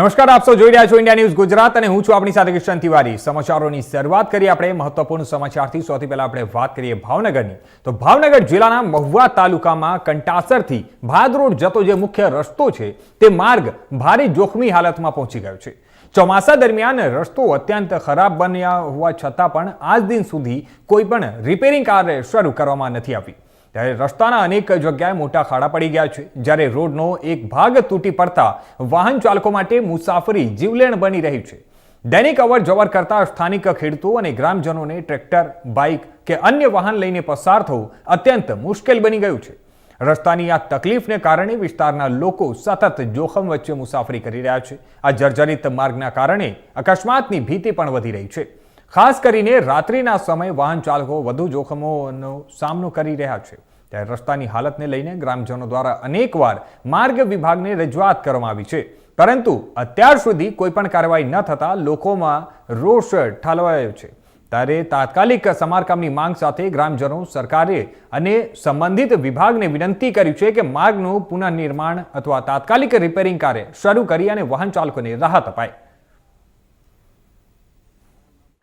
નમસ્કાર, આપ સૌ જોઈ રહ્યા છો ઇન્ડિયા ન્યૂઝ ગુજરાત અને હું છું આપણી સાથે કિશન તિવારી. સમાચારોની શરૂઆત કરીએ આપણે મહત્વપૂર્ણ સમાચારથી. સૌથી પહેલા આપણે વાત કરીએ ભાવનગરની. તો ભાવનગર જિલ્લાના મહુવા તાલુકામાં કંટાસરથી ભાદ રોડ જતો જે મુખ્ય રસ્તો છે, તે માર્ગ ભારે જોખમી હાલતમાં પહોંચી ગયો છે. ચોમાસા દરમિયાન રસ્તો અત્યંત ખરાબ બન્યા હોવા છતાં પણ આજ દિન સુધી કોઈ પણ રિપેરિંગ કાર્ય શરૂ કરવામાં નથી આવી. ત્યારે રસ્તાના અનેક જગ્યાએ મોટા ખાડા પડી ગયા છે. જ્યારે રોડનો એક ભાગ તૂટી પડતા વાહન ચાલકો માટે મુસાફરી જીવલેણ બની રહી છે. દૈનિક અવર જવર કરતા સ્થાનિક ખેડૂતો અને ગ્રામજનોને ટ્રેક્ટર, બાઇક કે અન્ય વાહન લઈને પસાર થવું અત્યંત મુશ્કેલ બની ગયું છે. રસ્તાની આ તકલીફને કારણે વિસ્તારના લોકો સતત જોખમ વચ્ચે મુસાફરી કરી રહ્યા છે. આ જર્જરિત માર્ગના કારણે અકસ્માતની ભીતિ પણ વધી રહી છે. ખાસ કરીને રાત્રિના સમયે વાહન ચાલકો વધુ જોખમોનો સામનો કરી રહ્યા છે. ત્યારે રસ્તાની હાલતને લઈને ગ્રામજનો દ્વારા અનેકવાર માર્ગ વિભાગને રજૂઆત કરવામાં આવી છે. પરંતુ અત્યાર સુધી કોઈ પણ કાર્યવાહી ન થતાં લોકોમાં રોષ ઠાલવાયો છે. ત્યારે તાત્કાલિક સમારકામની માંગ સાથે ગ્રામજનો સરકારે અને સંબંધિત વિભાગને વિનંતી કરી છે કે માર્ગનું પુનઃનિર્માણ અથવા તાત્કાલિક રિપેરિંગ કાર્ય શરૂ કરી અને વાહન ચાલકોને રાહત અપાય.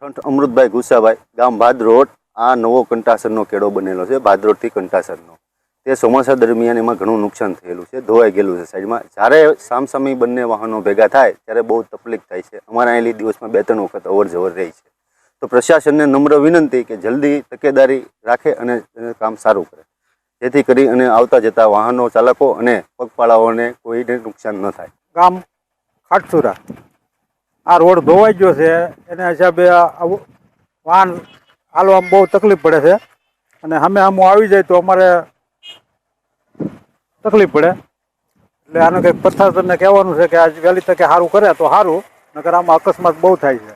ઠંઠ અમૃતભાઈ ગુસાભાઈ, ગામ ભાદરોડ, આ નવો કંટાસરનો કેળો બનેલો છે, ભાદરોડથી કંટાસરનો તે ચોમાસા દરમિયાન એમાં ઘણું નુકસાન થયેલું છે, ધોવાઈ ગયેલું છે સાઈડમાં. જ્યારે સામસામી બંને વાહનો ભેગા થાય, ત્યારે બહુ તકલીફ થાય છે. અમારા અહીંલી દિવસમાં બે ત્રણ વખત અવર જવર રહી છે. તો પ્રશાસનને નમ્ર વિનંતી કે જલ્દી તકેદારી રાખે અને કામ સારું કરે. જેથી કરી અને આવતા જતા વાહનો ચાલકો અને પગપાળાઓને કોઈને નુકસાન ન થાય. ગામ ખાટસુરા. આ રોડ ધોવાઈ ગયો છે, એના હિસાબે વાહન હાલવામાં બહુ તકલીફ પડે છે. અને સામે આમ આવી જાય તો અમારે તકલીફ પડે. એટલે આનું કંઈક પ્રશાસનને કહેવાનું છે કે આજ વહેલી તકે સારું કરે તો સારું નકર આમાં અકસ્માત બહુ થાય છે.